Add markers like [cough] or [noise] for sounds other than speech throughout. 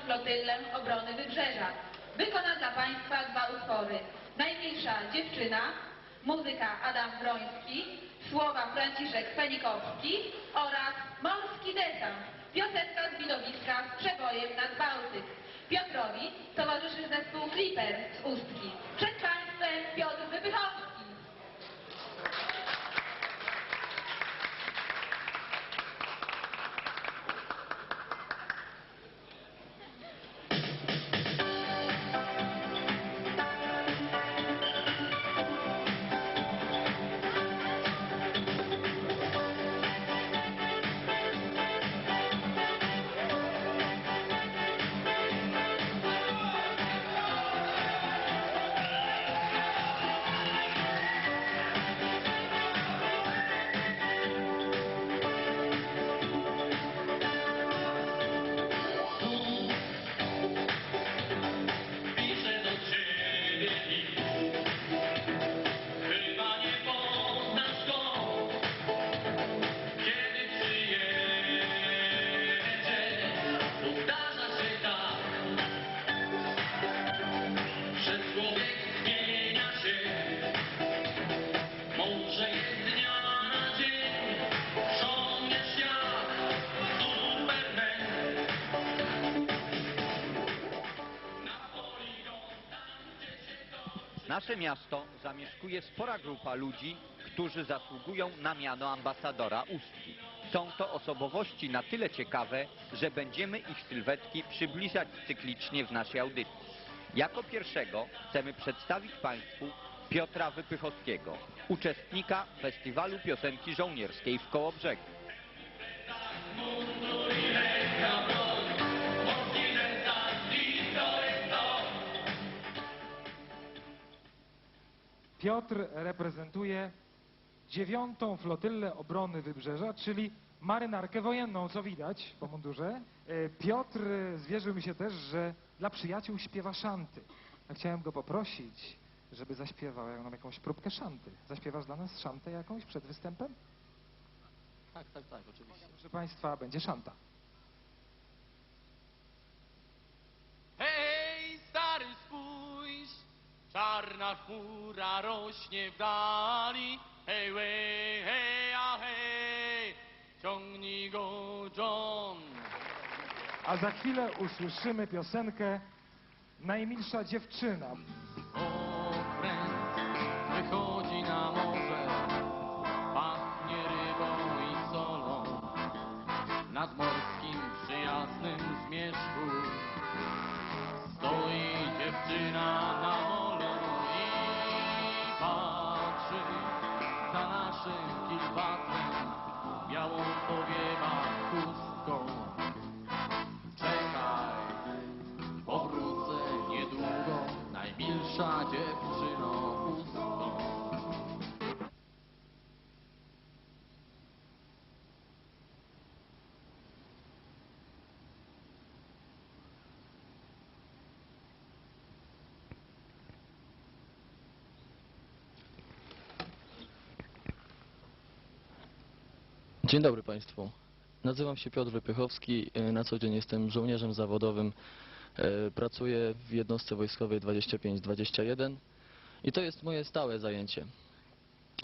flotylę obrony wybrzeża. Wykona dla Państwa dwa utwory. Najmilsza dziewczyna, muzyka Adam Broński, słowa Franciszek Fenikowski oraz Morski desant, piosenka z widowiska z przebojem nad Bałtyk. Piotrowi towarzyszy zespół Clipper z Ustki. Przed Państwem Piotr Wypychowski. Nasze miasto zamieszkuje spora grupa ludzi, którzy zasługują na miano ambasadora Ustki. Są to osobowości na tyle ciekawe, że będziemy ich sylwetki przybliżać cyklicznie w naszej audycji. Jako pierwszego chcemy przedstawić Państwu Piotra Wypychowskiego, uczestnika Festiwalu Piosenki Żołnierskiej w Kołobrzegu. Piotr reprezentuje dziewiątą flotylę obrony wybrzeża, czyli marynarkę wojenną, co widać po mundurze. E, Piotr zwierzył mi się też, że dla przyjaciół śpiewa szanty. Ja chciałem go poprosić, żeby zaśpiewał nam jakąś próbkę szanty. Zaśpiewasz dla nas szantę jakąś przed występem? Tak, tak, tak, oczywiście. Proszę Państwa, będzie szanta. Czarna chmura rośnie w dali. Hej, hej, hej, a hej, ciągnij go John. A za chwilę usłyszymy piosenkę Najmilsza dziewczyna. Dzień dobry Państwu. Nazywam się Piotr Wypychowski. e, Na co dzień jestem żołnierzem zawodowym. e, Pracuję w jednostce wojskowej 25-21 i to jest moje stałe zajęcie.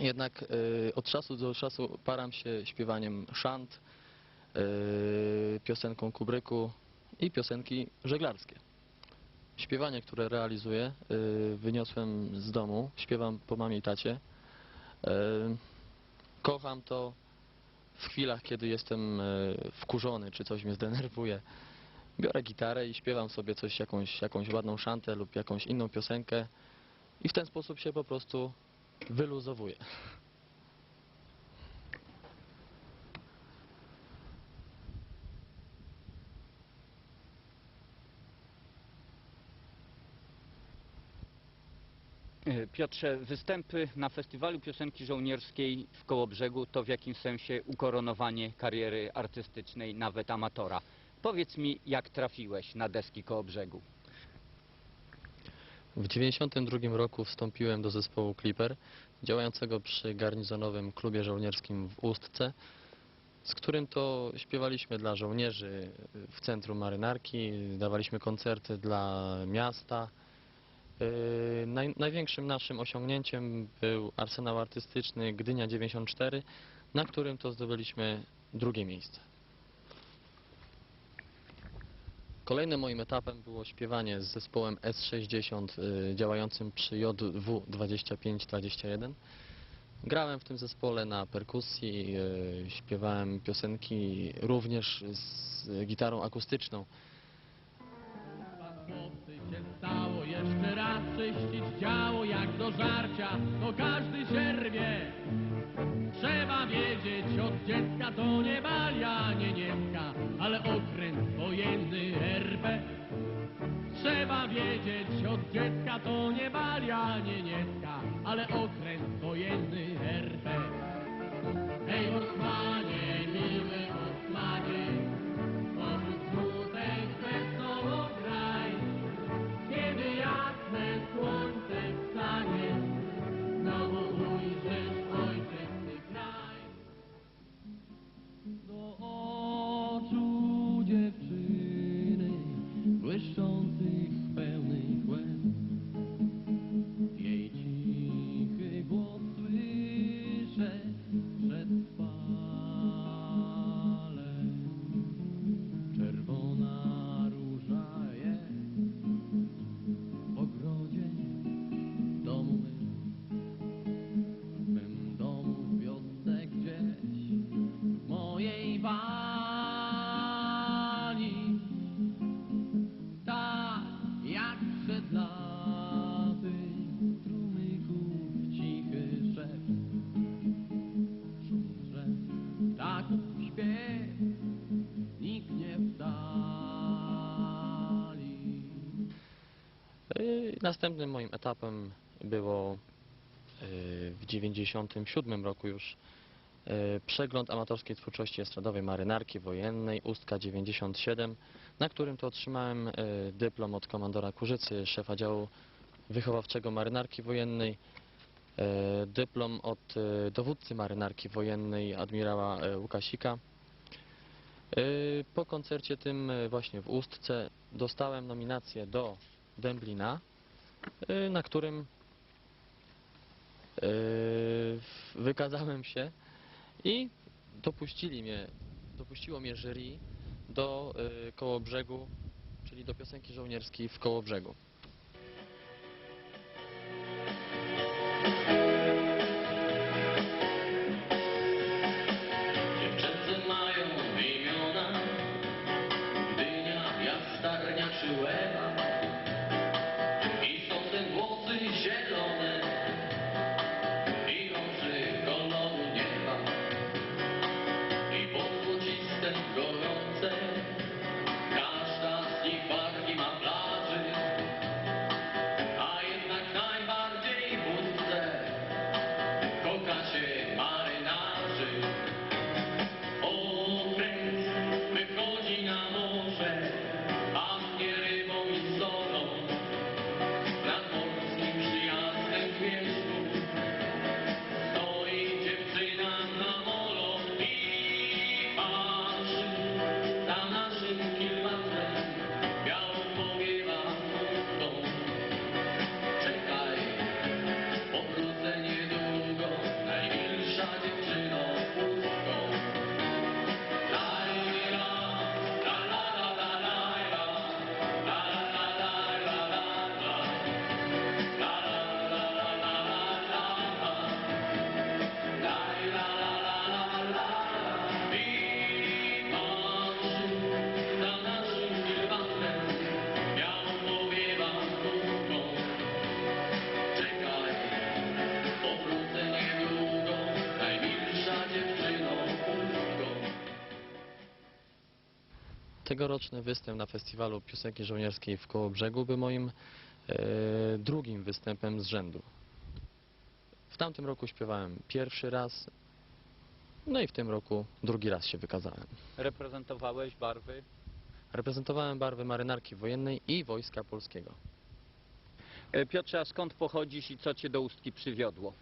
Jednak e, od czasu do czasu param się śpiewaniem szant, piosenką Kubryku i piosenki żeglarskie. Śpiewanie, które realizuję, wyniosłem z domu. Śpiewam po mamie i tacie. Kocham to, w chwilach, kiedy jestem e, wkurzony, czy coś mnie zdenerwuje, biorę gitarę i śpiewam sobie coś, jakąś, jakąś ładną szantę lub jakąś inną piosenkę i w ten sposób się po prostu wyluzowuję. Piotrze, występy na Festiwalu Piosenki Żołnierskiej w Kołobrzegu to w jakimś sensie ukoronowanie kariery artystycznej, nawet amatora. Powiedz mi, jak trafiłeś na deski Kołobrzegu? W 1992 roku wstąpiłem do zespołu Clipper, działającego przy garnizonowym klubie żołnierskim w Ustce. z którym to śpiewaliśmy dla żołnierzy w centrum marynarki, dawaliśmy koncerty dla miasta. Yy, Naj, największym naszym osiągnięciem był arsenał artystyczny Gdynia 94, na którym to zdobyliśmy drugie miejsce. Kolejnym moim etapem było śpiewanie z zespołem S60 y, działającym przy JW 2521. Grałem w tym zespole na perkusji, y, śpiewałem piosenki również z gitarą akustyczną. To każdy się rwie. Trzeba wiedzieć od dziecka to nie balia, nie niemka, ale okręt wojenny RP. Trzeba wiedzieć od dziecka to nie balia, nie niemka, ale okręt wojenny Następnym moim etapem było y, w 97 roku już y, przegląd amatorskiej twórczości estradowej marynarki wojennej Ustka 97, na którym to otrzymałem y, dyplom od komandora Kurzycy, szefa działu wychowawczego marynarki wojennej, dyplom od dowódcy marynarki wojennej admirała Łukasika. Po koncercie tym właśnie w Ustce dostałem nominację do Dęblina, na którym y, wykazałem się i dopuścili mnie, dopuściło mnie jury do y, Kołobrzegu, czyli do piosenki żołnierskiej w Kołobrzegu. Tegoroczny występ na festiwalu piosenki żołnierskiej w Kołobrzegu był moim e, drugim występem z rzędu. W tamtym roku śpiewałem pierwszy raz, no i w tym roku drugi raz się wykazałem. Reprezentowałeś barwy Reprezentowałem barwy marynarki wojennej i Wojska Polskiego. E, Piotrze, a skąd pochodzisz i co cię do Ustki przywiodło?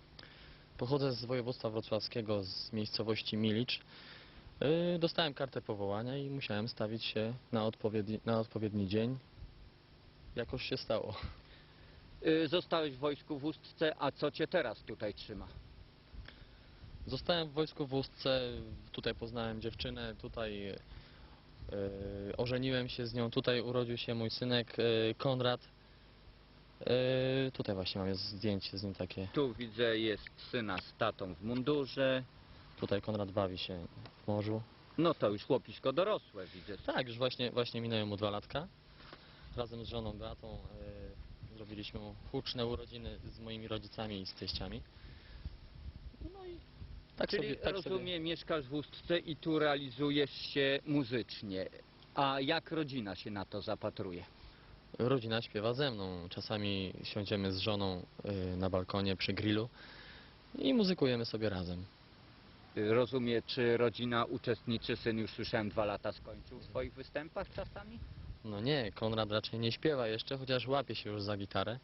Pochodzę z województwa wrocławskiego, z miejscowości Milicz. Y, Dostałem kartę powołania i musiałem stawić się na odpowiedni, na odpowiedni dzień. Jakoś się stało. Y, Zostałeś w wojsku w Ustce, a co cię teraz tutaj trzyma? Zostałem w wojsku w Ustce, tutaj poznałem dziewczynę, tutaj y, ożeniłem się z nią, tutaj urodził się mój synek y, Konrad. Y, tutaj właśnie mam zdjęcie z nim takie. Tu widzę jest syna z tatą w mundurze. Tutaj Konrad bawi się w morzu. No to już chłopisko dorosłe widzę. Tak, już właśnie, właśnie minęły mu dwa latka. Razem z żoną Beatą y, zrobiliśmy huczne urodziny z moimi rodzicami i z teściami. No i tak Czyli sobie, tak rozumiem, mieszkasz w Ustce i tu realizujesz się muzycznie. A jak rodzina się na to zapatruje? sobie rodzina śpiewa ze mną. Czasami siądziemy z żoną y, na balkonie przy grillu i muzykujemy sobie razem. Rozumiem, czy rodzina uczestniczy, syn już słyszałem dwa lata skończył w swoich występach czasami? No nie, Konrad raczej nie śpiewa jeszcze, chociaż łapie się już za gitarę.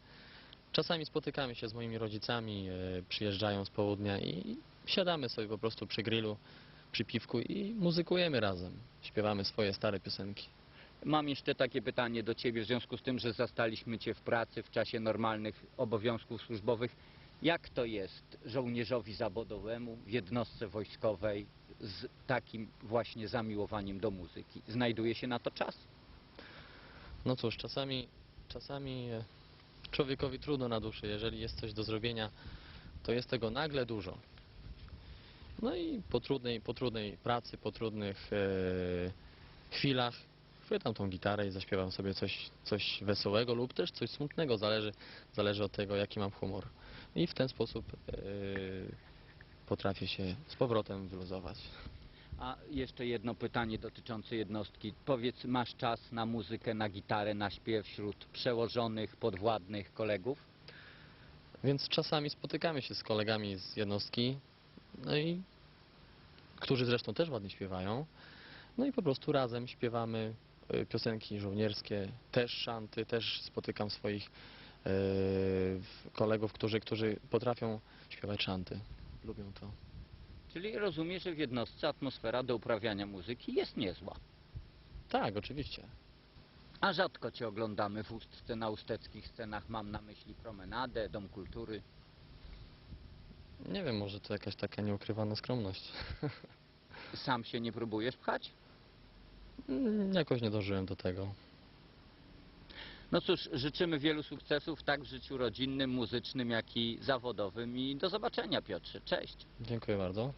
Czasami spotykamy się z moimi rodzicami, e, przyjeżdżają z południa i siadamy sobie po prostu przy grillu, przy piwku i muzykujemy razem. Śpiewamy swoje stare piosenki. Mam jeszcze takie pytanie do Ciebie w związku z tym, że zastaliśmy Cię w pracy w czasie normalnych obowiązków służbowych. Jak to jest żołnierzowi zawodowemu w jednostce wojskowej z takim właśnie zamiłowaniem do muzyki? Znajduje się na to czas? No cóż, czasami, czasami e, człowiekowi trudno na duszy, jeżeli jest coś do zrobienia, to jest tego nagle dużo. No i po trudnej, po trudnej pracy, po trudnych e, chwilach chwytam tą gitarę i zaśpiewam sobie coś, coś wesołego lub też coś smutnego, zależy, zależy od tego, jaki mam humor. I w ten sposób e, potrafię się z powrotem wyluzować. A jeszcze jedno pytanie dotyczące jednostki. Powiedz, masz czas na muzykę, na gitarę, na śpiew wśród przełożonych, podwładnych kolegów? Więc czasami spotykamy się z kolegami z jednostki, no i którzy zresztą też ładnie śpiewają. No i po prostu razem śpiewamy y, piosenki żołnierskie, też szanty, też spotykam swoich kolegów, którzy, którzy potrafią śpiewać szanty. Lubią to. Czyli rozumiem, że w jednostce atmosfera do uprawiania muzyki jest niezła. Tak, oczywiście. A rzadko Cię oglądamy w Ustce, na usteckich scenach. Mam na myśli promenadę, Dom Kultury. Nie wiem, może to jakaś taka nieukrywana skromność. [laughs] Sam się nie próbujesz pchać? Mm, Jakoś nie dążyłem do tego. No cóż, życzymy wielu sukcesów tak w życiu rodzinnym, muzycznym, jak i zawodowym i do zobaczenia Piotrze. Cześć. Dziękuję bardzo.